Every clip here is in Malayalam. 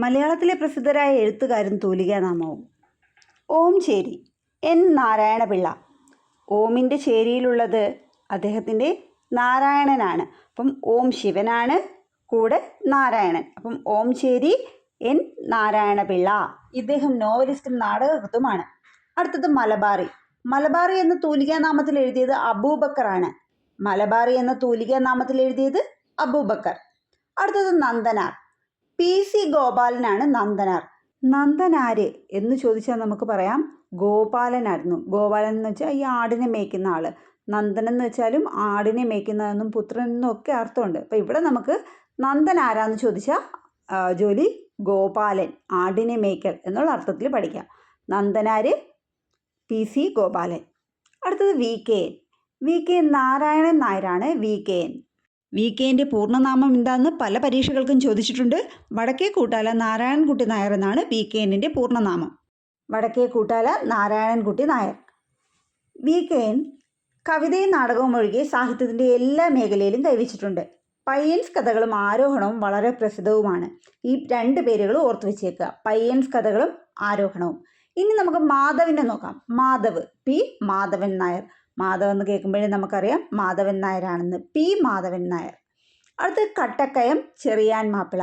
മലയാളത്തിലെ പ്രസിദ്ധരായ എഴുത്തുകാരൻ തൂലികാനാമവും ഓം ചേരി. എൻ നാരായണപിള്ള. ഓമിന്റെ ചേരിയിലുള്ളത് അദ്ദേഹത്തിന്റെ നാരായണനാണ്. അപ്പം ഓം ശിവനാണ് കൂടെ നാരായണൻ. അപ്പം ഓം ചേരി എൻ നാരായണപിള്ള. ഇദ്ദേഹം നോവലിസ്റ്റും നാടകകൃത്തുമാണ്. അടുത്തത് മലബാറി. മലബാറി എന്ന തൂലികാനാമത്തിൽ എഴുതിയത് അബൂബക്കറാണ്. മലബാറി എന്ന തൂലികാനാമത്തിൽ എഴുതിയത് അബൂബക്കർ. അടുത്തത് നന്ദനാർ. പി സി ഗോപാലനാണ് നന്ദനാർ. നന്ദനാര് എന്ന് ചോദിച്ചാൽ നമുക്ക് പറയാം ഗോപാലനായിരുന്നു. ഗോപാലൻ എന്ന് വെച്ചാൽ ഈ ആടിനെ മേയ്ക്കുന്ന ആൾ. നന്ദൻ എന്ന് വെച്ചാലും ആടിനെ മേയ്ക്കുന്നതെന്നും പുത്രൻ എന്നും ഒക്കെ അർത്ഥമുണ്ട്. അപ്പം ഇവിടെ നമുക്ക് നന്ദൻ ആരാന്ന് ചോദിച്ചാൽ ജോലി ഗോപാലൻ ആടിനെ മേയ്ക്കൽ എന്നുള്ള അർത്ഥത്തിൽ പഠിക്കാം. നന്ദനാര്? P C Gopalan. അടുത്തത് V K N. V K N Narayanan നായരാണ് വി കെ എൻ. വി കെന്റെ പൂർണനാമം എന്താണെന്ന് പല പരീക്ഷകൾക്കും ചോദിച്ചിട്ടുണ്ട്. വടക്കേ കൂട്ടാല നാരായണൻകുട്ടി നായർ എന്നാണ് V K പൂർണനാമം. Vadakke Koottala Narayanankutty Nair. V K N കവിതയും നാടകവും ഒഴികെ സാഹിത്യത്തിന്റെ എല്ലാ മേഖലയിലും കൈവച്ചിട്ടുണ്ട്. പയ്യൻസ് കഥകളും ആരോഹണവും വളരെ പ്രസിദ്ധവുമാണ്. ഈ രണ്ട് പേരുകൾ ഓർത്തു വെച്ചേക്കുക. പയ്യൻസ് കഥകളും ആരോഹണവും. ഇനി നമുക്ക് മാധവിനെ നോക്കാം. മാധവ് പി മാധവൻ നായർ. മാധവ് എന്ന് കേൾക്കുമ്പോഴേ നമുക്കറിയാം മാധവൻ നായരാണെന്ന്. പി മാധവൻ നായർ. അടുത്ത് കട്ടക്കയം ചെറിയാൻ മാപ്പിള.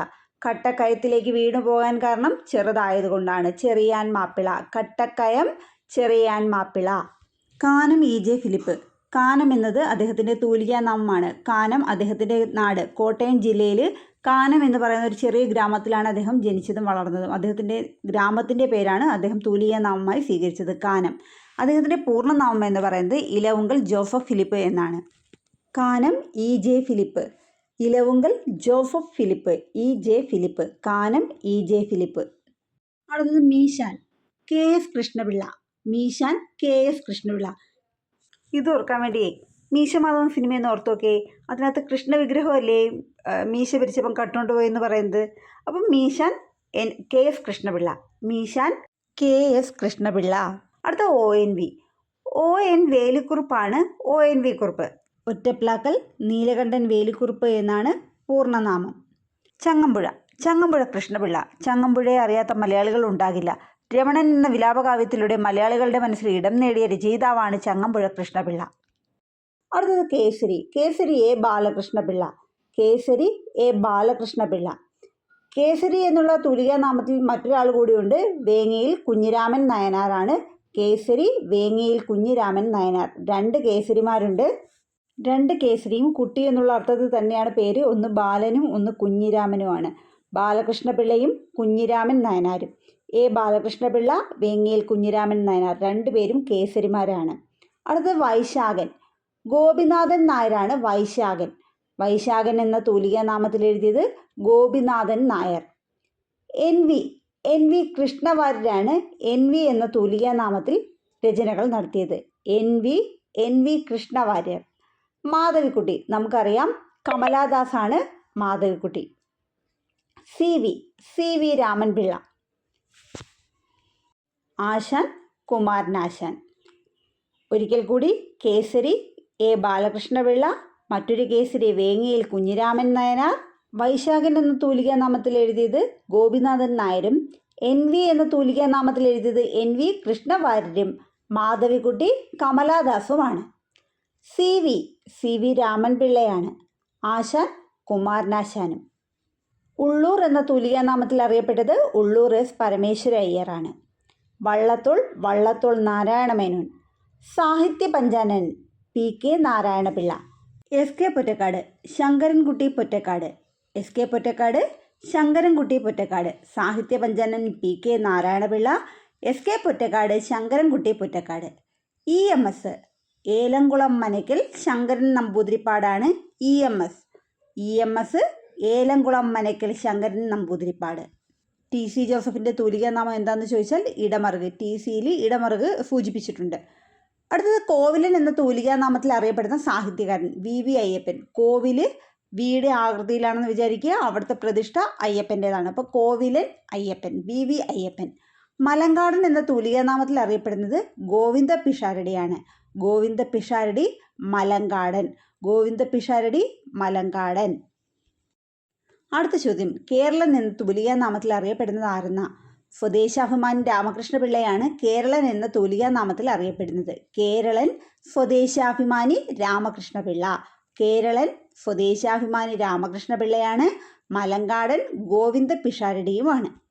കട്ടക്കയത്തിലേക്ക് വീണു പോകാൻ കാരണം ചെറുതായതുകൊണ്ടാണ്. Cherian Mappila. Kattakkayam Cherian Mappila. Kanam E J Philip. Kanam എന്നത് അദ്ദേഹത്തിന്റെ തൂലികാനാമമാണ് കാനം അദ്ദേഹത്തിന്റെ നാട്. കോട്ടയം ജില്ലയിൽ കാനം എന്ന് പറയുന്ന ഒരു ചെറിയ ഗ്രാമത്തിലാണ് അദ്ദേഹം ജനിച്ചതും വളർന്നതും. അദ്ദേഹത്തിന്റെ ഗ്രാമത്തിന്റെ പേരാണ് അദ്ദേഹം തൂലികാനാമമായി സ്വീകരിച്ചത് കാനം. അദ്ദേഹത്തിന്റെ പൂർണനാമം എന്ന് പറയുന്നത് ഇലവുങ്കൽ ജോസഫ് ഫിലിപ്പ് എന്നാണ്. Kanam E J Philip. Elavunkal Joseph Philip E J Philip. Kanam E J Philip. അടുത്തത് Meeshan. K S Krishnapillai. Meeshan K S Krishnapillai. ഇത് ഓർക്കാൻ വേണ്ടി മീശമാധവൻ സിനിമ എന്ന് ഓർത്തോക്കെ അതിനകത്ത് കൃഷ്ണ വിഗ്രഹമല്ലേ മീശ പിരിച്ചപ്പം കട്ടുകൊണ്ട് പോയെന്ന് പറയുന്നത്. അപ്പം Meeshan N K S Krishnapillai. Meeshan K S Krishnapillai. അടുത്ത O N V O N വേലിക്കുറുപ്പാണ് O N V Kurup. Ottaplakkal Neelakantan Velikkurup എന്നാണ് പൂർണനാമം. ചങ്ങമ്പുഴ. ചങ്ങമ്പുഴ കൃഷ്ണപിള്ള. ചങ്ങമ്പുഴയെ അറിയാത്ത മലയാളികൾ ഉണ്ടാകില്ല. രമണൻ എന്ന വിലാപകാവ്യത്തിലൂടെ മലയാളികളുടെ മനസ്സിൽ ഇടം നേടിയ രചയിതാവാണ് ചങ്ങമ്പുഴ കൃഷ്ണപിള്ള. അടുത്തത് കേസരി. കേസരി എ ബാലകൃഷ്ണപിള്ള. കേസരി എ ബാലകൃഷ്ണപിള്ള. കേസരി എന്നുള്ള തുലികാനാമത്തിൽ മറ്റൊരാൾ കൂടിയുണ്ട്. വേങ്ങയിൽ കുഞ്ഞിരാമൻ നയനാറാണ് കേസരി വേങ്ങയിൽ കുഞ്ഞിരാമൻ നയനാർ. രണ്ട് കേസരിമാരുണ്ട്. രണ്ട് കേസരിയും കുട്ടി എന്നുള്ള അർത്ഥത്തിൽ തന്നെയാണ് പേര്. ഒന്ന് ബാലനും ഒന്ന് കുഞ്ഞിരാമനുമാണ്. ബാലകൃഷ്ണപിള്ളയും കുഞ്ഞിരാമൻ നയനാരും. എ. ബാലകൃഷ്ണപിള്ള വേങ്ങയിൽ കുഞ്ഞിരാമൻ നയനാർ. രണ്ടുപേരും കേസരിമാരാണ്. അടുത്തത് വൈശാഖൻ. ഗോപിനാഥൻ നായരാണ് വൈശാഖൻ. വൈശാഖൻ എന്ന തൂലികാനാമത്തിൽ എഴുതിയത് Gopinathan Nair. N. V. N V കൃഷ്ണവാര്യരാണ് N V എന്ന തൂലികാനാമത്തിൽ രചനകൾ നടത്തിയത്. N V N V Krishnavariar. Madhavikutty നമുക്കറിയാം കമലാദാസാണ് Madhavikutty. C V C V Ramanpillai. Asan Kumaranasan. ഒരിക്കൽ കൂടി കേസരി എ ബാലകൃഷ്ണപിള്ള മറ്റൊരു കേസരി വേങ്ങയിൽ കുഞ്ഞിരാമൻ നായനാർ വൈശാഖൻ എന്ന തൂലികാനാമത്തിൽ എഴുതിയത് ഗോപിനാഥൻ നായരും എൻ വി എന്ന തൂലികാനാമത്തിൽ എഴുതിയത് എൻ വി കൃഷ്ണവാര്യരും മാധവിക്കുട്ടി കമലാദാസുമാണ്. സി വി സി വി രാമൻപിള്ളയാണ് ആശാൻ കുമാരനാശാനും. ഉള്ളൂർ എന്ന തൂലികാനാമത്തിൽ അറിയപ്പെട്ടത് Ulloor S Parameswara അയ്യറാണ്. Vallathol Vallathol Narayanamenon. Sahitya Panchanan P K Narayanapillai. S K Pottekkatt Sankarankutty Pottekkatt. S K Pottekkatt Sankarankutty Pottekkatt Sahitya Panchanan P K Narayanapillai S K Pottekkatt Sankarankutty Pottekkatt E M S Elamkulam Manakkal Sankaran നമ്പൂതിരിപ്പാടാണ് E M S E M S Elamkulam Manakkal Sankaran Namboodiripad T C ജോസഫിന്റെ തൂലികാനാമം എന്താണെന്ന് ചോദിച്ചാൽ ഇടമറുക്. ടി സിയിൽ ഇടമറുക് സൂചിപ്പിച്ചിട്ടുണ്ട്. അടുത്തത് കോവിലൻ എന്ന തൂലികാനാമത്തിൽ അറിയപ്പെടുന്ന സാഹിത്യകാരൻ വി വി അയ്യപ്പൻ. കോവിൽ വീട് ആകൃതിയിലാണെന്ന് വിചാരിക്കുക. അവിടുത്തെ പ്രതിഷ്ഠ അയ്യപ്പന്റേതാണ്. അപ്പോൾ കോവിലൻ അയ്യപ്പൻ വി വി അയ്യപ്പൻ. മലങ്കാടൻ എന്ന തൂലികാനാമത്തിൽ അറിയപ്പെടുന്നത് ഗോവിന്ദ പിഷാരടിയാണ്. ഗോവിന്ദ പിഷാരടി മലങ്കാടൻ. ഗോവിന്ദ പിഷാരടി മലങ്കാടൻ. അടുത്ത ചോദ്യം. കേരളം എന്ന തൂലികാനാമത്തിൽ അറിയപ്പെടുന്നത് ആരെന്ന? സ്വദേശാഭിമാനി രാമകൃഷ്ണപിള്ളയാണ് കേരളൻ എന്ന തൂലികാനാമത്തിൽ അറിയപ്പെടുന്നത്. കേരളൻ സ്വദേശാഭിമാനി രാമകൃഷ്ണപിള്ള. കേരളൻ സ്വദേശാഭിമാനി രാമകൃഷ്ണപിള്ളയാണ്. മലങ്കാടൻ ഗോവിന്ദ പിഷാരടിയുമാണ്.